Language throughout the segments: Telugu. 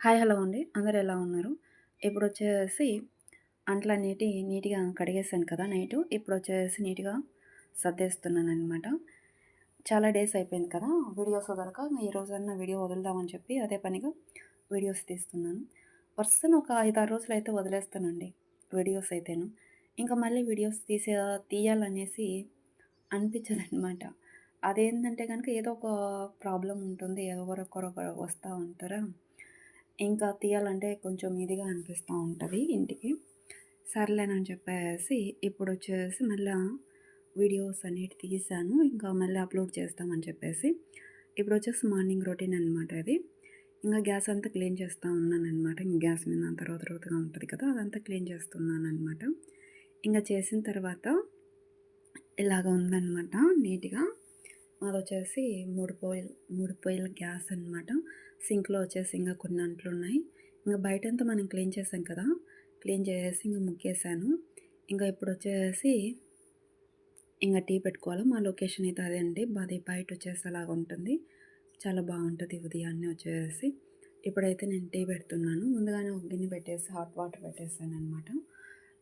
హాయ్ హలో అండి. అందరు ఎలా ఉన్నారు? ఇప్పుడు వచ్చేసి అంట్లన్నిటి నీట్గా కడిగేసాను కదా నైటు. ఇప్పుడు వచ్చేసి నీట్గా సర్దేస్తున్నాను అనమాట చాలా డేస్ అయిపోయింది కదా వీడియోస్ వదలక. ఈ రోజన్నా వీడియో వదులుదామని చెప్పి అదే పనిగా వీడియోస్ తీస్తున్నాను. పర్సన్ ఒక ఐదు ఆరు రోజులు అయితే వదిలేస్తానండి వీడియోస్ అయితేను. ఇంకా మళ్ళీ వీడియోస్ తీసే తీయాలనేసి అనిపించదు అనమాట అదేంటంటే కనుక ఏదో ఒక ప్రాబ్లం ఉంటుంది. ఎవరొకరు వస్తూ ఉంటారా? ఇంకా తీయాలంటే కొంచెం ఇదిగా అనిపిస్తూ ఉంటుంది ఇంటికి. సర్లేనని చెప్పేసి ఇప్పుడు వచ్చేసి మళ్ళీ వీడియోస్ అనేవి తీసాను. ఇంకా మళ్ళీ అప్లోడ్ చేస్తామని చెప్పేసి ఇప్పుడు వచ్చేసి మార్నింగ్ రొటీన్ అనమాట అది. ఇంకా గ్యాస్ అంతా క్లీన్ చేస్తూ ఉన్నానమాట ఇంకా గ్యాస్ మీద అంత రోత రోతగా ఉంటుంది కదా అదంతా క్లీన్ చేస్తున్నాను అనమాట ఇంకా చేసిన తర్వాత ఇలాగ ఉందన్నమాట నీట్గా. అది వచ్చేసి మూడు పొయ్యిలు మూడు పొయ్యిల గ్యాస్ అనమాట సింక్లో వచ్చేసి ఇంకా కొన్ని అంట్లు ఉన్నాయి. ఇంకా బయటంతా మనం క్లీన్ చేసాం కదా క్లీన్ చేసేసి ఇంకా ముక్కేసాను ఇంకా ఇప్పుడు వచ్చేసి ఇంకా టీ పెట్టుకోవాలి మా లొకేషన్ అయితే అదే అండి. అది బయట వచ్చేసి అలాగ ఉంటుంది. చాలా బాగుంటుంది ఉదయాన్నే వచ్చేసి. ఇప్పుడైతే నేను టీ పెడుతున్నాను. ముందుగానే ఒక గిన్నె పెట్టేసి హాట్ వాటర్ పెట్టేసాను అనమాట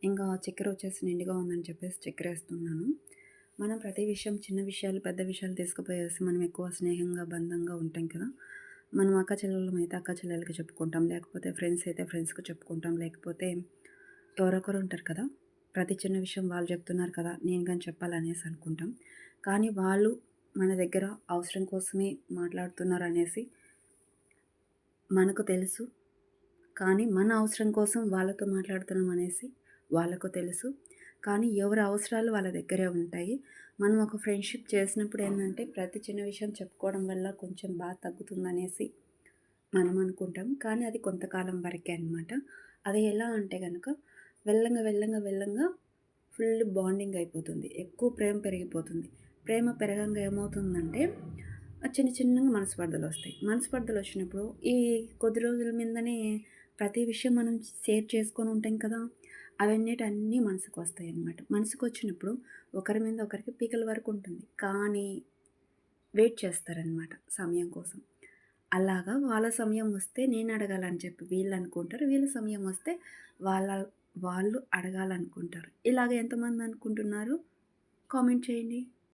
ఇంకా చక్కెర వచ్చేసి నిండుగా ఉందని చెప్పేసి చక్కెర వేస్తున్నాను. మనం ప్రతి విషయం చిన్న విషయాలు పెద్ద విషయాలు తీసుకుపోయేసి మనం ఎక్కువ స్నేహంగా బంధంగా ఉంటాం కదా! మనం అక్క చెల్లెలం అయితే అక్క చెల్లెలకి చెప్పుకుంటాం. లేకపోతే ఫ్రెండ్స్ అయితే ఫ్రెండ్స్కి చెప్పుకుంటాం. లేకపోతే ఎవరొకరు ఉంటారు కదా! ప్రతి చిన్న విషయం వాళ్ళు చెప్తున్నారు కదా! నేను కానీ చెప్పాలనేసి అనుకుంటాం. కానీ వాళ్ళు మన దగ్గర అవసరం కోసమే మాట్లాడుతున్నారు అనేసి మనకు తెలుసు. కానీ మన అవసరం కోసం వాళ్ళతో మాట్లాడుతున్నాం అనేసి వాళ్ళకు తెలుసు. కానీ ఎవరి అవసరాలు వాళ్ళ దగ్గరే ఉంటాయి. మనం ఒక ఫ్రెండ్షిప్ చేసినప్పుడు ఏంటంటే ప్రతి చిన్న విషయం చెప్పుకోవడం వల్ల కొంచెం బాగా తగ్గుతుందనేసి మనం అనుకుంటాం. కానీ అది కొంతకాలం వరకే అనమాట అది ఎలా అంటే కనుక వెళ్ళంగా వెళ్ళంగా వెళ్ళంగా ఫుల్ బాండింగ్ అయిపోతుంది. ఎక్కువ ప్రేమ పెరిగిపోతుంది. ప్రేమ పెరగంగా ఏమవుతుందంటే చిన్న చిన్నగా మనస్పర్ధలు వస్తాయి. మనస్పర్ధలు వచ్చినప్పుడు ఈ కొద్ది రోజుల మీదనే ప్రతి విషయం మనం షేర్ చేసుకొని ఉంటాం కదా! అవన్నిటి మనసుకు వస్తాయి అన్నమాట మనసుకు వచ్చినప్పుడు ఒకరి మీద ఒకరికి పీకల వరకు ఉంటుంది. కానీ వెయిట్ చేస్తారనమాట సమయం కోసం. అలాగా వాళ్ళ సమయం వస్తే నేను అడగాలని చెప్పి వీళ్ళు అనుకుంటారు. వీళ్ళ సమయం వస్తే వాళ్ళ వాళ్ళు అడగాలనుకుంటారు. ఇలాగ ఎంతమంది అనుకుంటున్నారు? కామెంట్ చేయండి.